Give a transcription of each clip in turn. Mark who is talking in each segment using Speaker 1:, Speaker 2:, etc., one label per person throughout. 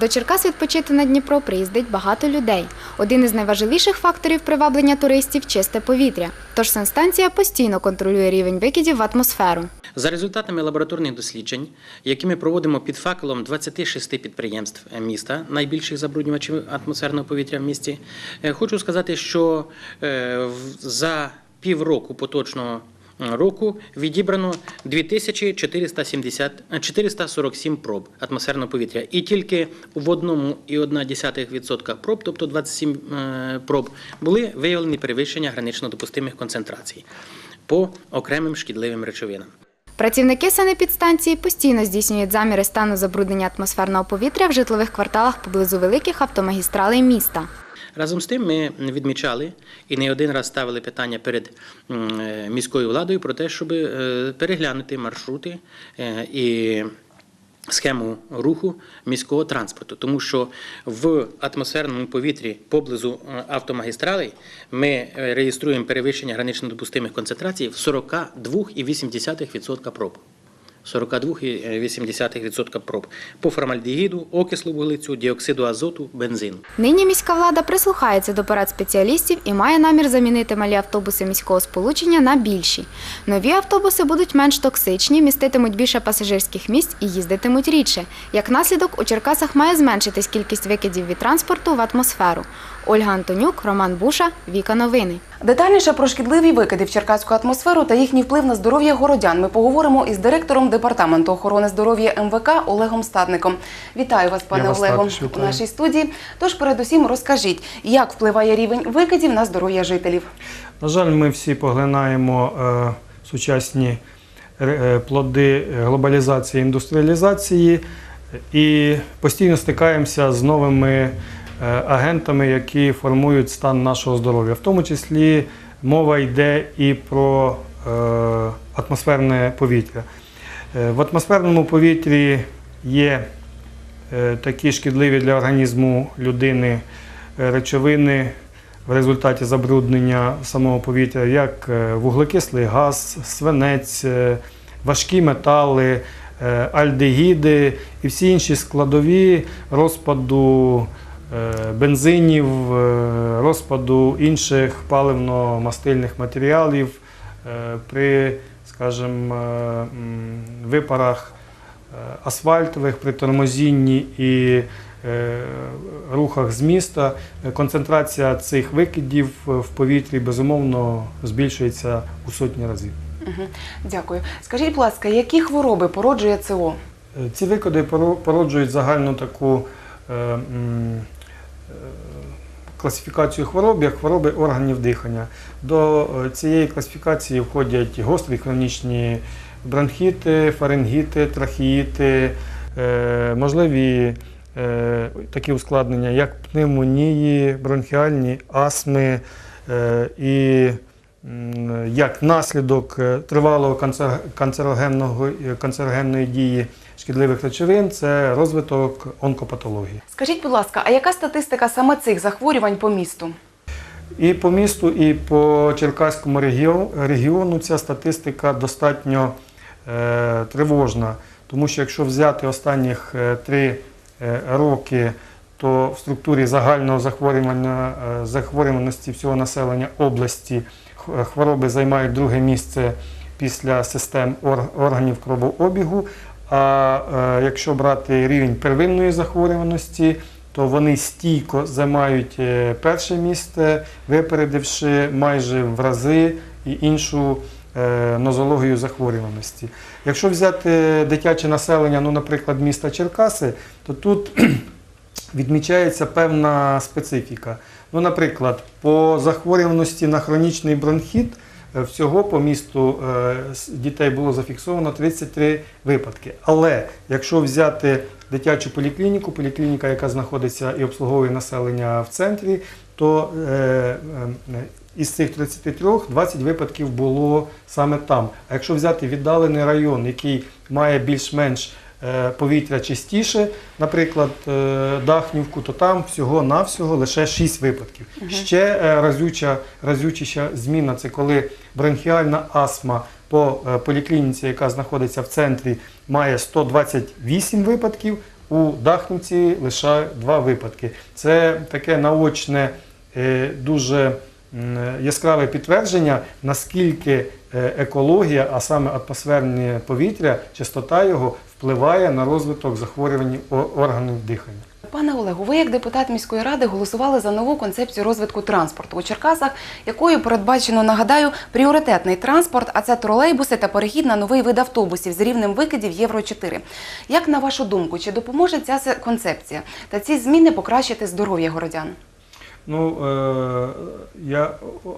Speaker 1: До Черкас відпочити на Дніпро приїздить багато людей. Один із найважливіших факторів приваблення туристів чисте повітря. Тож санстанція постійно контролює рівень викидів в атмосферу.
Speaker 2: За результатами лабораторних досліджень, які ми проводимо під факелом 26 підприємств міста, найбільших забруднювачів атмосферного повітря в місті, е, хочу сказати, що е, за півроку поточного року відібрано 2470, е, 447 проб атмосферного повітря. І тільки в 1,1% проб, тобто 27 е, проб, були виявлені перевищення гранично допустимих концентрацій по окремим шкідливим речовинам.
Speaker 1: Працівники санепідстанції постійно здійснюють заміри стану забруднення атмосферного повітря в житлових кварталах поблизу великих автомагістралей міста.
Speaker 2: Разом з тим ми відмічали і не один раз ставили питання перед е, міською владою про те, щоб е, переглянути маршрути е, і схему руху міського транспорту, тому що в атмосферному повітрі поблизу автомагістралей ми реєструємо перевищення гранично допустимих концентрацій в 42,8% проб. 42,8% проб по формальдегіду, окислу вуглецю, діоксиду азоту, бензину.
Speaker 1: Нині міська влада прислухається до порад спеціалістів і має намір замінити малі автобуси міського сполучення на більші. Нові автобуси будуть менш токсичні, міститимуть більше пасажирських місць і їздитимуть рідше. Як наслідок, у Черкасах має зменшитись кількість викидів від транспорту в атмосферу. Ольга Антонюк, Роман Буша, Віка Новини.
Speaker 3: Детальніше про шкідливі викиди в черкаську атмосферу та їхній вплив на здоров'я городян ми поговоримо із директором департаменту охорони здоров'я МВК Олегом Статником. Вітаю вас, пане
Speaker 4: Я вас
Speaker 3: Олего, у нашій студії. Тож, передусім, розкажіть, як впливає рівень викидів на здоров'я жителів.
Speaker 4: На жаль, ми всі поглинаємо е, сучасні е, плоди глобалізації, індустріалізації і постійно стикаємося з новими агентами, які формують стан нашого здоров'я. В тому числі мова йде і про е, атмосферне повітря. Е, В атмосферному повітрі є е, такі шкідливі для організму людини е, речовини в результаті забруднення самого повітря, як е, вуглекислий газ, свинець, е, важкі метали, е, альдегіди і всі інші складові розпаду е, бензинів, е, розпаду інших паливно-мастильних матеріалів е, при, скажімо, е, випарах е, асфальтових, при тормозінні і е, рухах з міста. Е, Концентрація цих викидів е, в повітрі безумовно збільшується у сотні разів.
Speaker 3: Дякую. Скажіть, будь ласка, які хвороби породжує ЦО?
Speaker 4: Е, Ці викиди поро- породжують загальну таку е, е, класифікацію хвороб як хвороби органів дихання. До е, цієї класифікації входять гострі хронічні бронхіти, фарингіти, трахеїти, е, можливі е, такі ускладнення, як пневмонії, бронхіальні астми е, і як наслідок е, тривалого канцер- канцерогенного, е, канцерогенної дії шкідливих речовин це розвиток онкопатології.
Speaker 3: Скажіть, будь ласка, а яка статистика саме цих захворювань по місту?
Speaker 4: І по місту, і по Черкаському регіону, ця статистика достатньо е, тривожна, тому що якщо взяти останніх е, три роки, то в структурі загального захворюваності всього населення області хвороби займають друге місце після систем органів кровообігу. А е, якщо брати рівень первинної захворюваності, то вони стійко займають е, перше місце, випередивши майже в рази і іншу е, нозологію захворюваності. Якщо взяти дитяче населення, ну, наприклад, міста Черкаси, то тут відмічається певна специфіка. Ну, наприклад, по захворюваності на хронічний бронхіт е, всього по місту е, дітей було зафіксовано 33 випадки. Але якщо взяти дитячу поліклініку, поліклініка, яка знаходиться і обслуговує населення в центрі, то е, із цих 33 20 випадків було саме там. А якщо взяти віддалений район, який має більш-менш повітря чистіше, наприклад, е, Дахнівку, то там всього-навсього лише 6 випадків. Ще е, разюча, разючіша зміна це коли бронхіальна астма по е, поліклініці, яка знаходиться в центрі, має 128 випадків, у Дахнівці лише два випадки. Це таке наочне, е, дуже яскраве підтвердження, наскільки е, екологія, а саме атмосферне повітря, чистота його впливає на розвиток захворювань органів дихання.
Speaker 3: Пане Олегу, ви як депутат міської ради голосували за нову концепцію розвитку транспорту у Черкасах, якою передбачено, нагадаю, пріоритетний транспорт, а це тролейбуси та перехід на новий вид автобусів з рівнем викидів Євро 4. Як на вашу думку, чи допоможе ця концепція та ці зміни покращити здоров'я городян?
Speaker 4: Ну, е, я,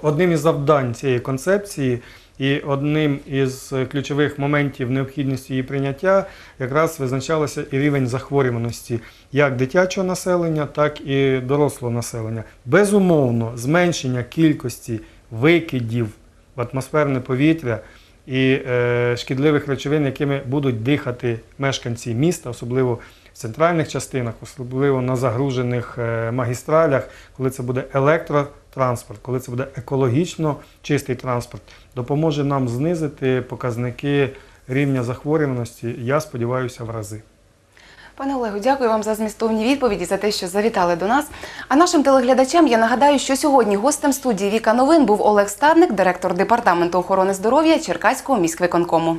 Speaker 4: одним із завдань цієї концепції і одним із ключових моментів необхідності її прийняття якраз визначалося і рівень захворюваності як дитячого населення, так і дорослого населення. Безумовно, зменшення кількості викидів в атмосферне повітря і е, шкідливих речовин, якими будуть дихати мешканці міста, особливо в центральних частинах, особливо на загружених е, магістралях, коли це буде електротранспорт, коли це буде екологічно чистий транспорт, допоможе нам знизити показники рівня захворюваності, я сподіваюся, в рази.
Speaker 3: Пане Олегу, дякую вам за змістовні відповіді за те, що завітали до нас. А нашим телеглядачам я нагадаю, що сьогодні гостем студії Віка Новин був Олег Стадник, директор департаменту охорони здоров'я Черкаського міськвиконкому.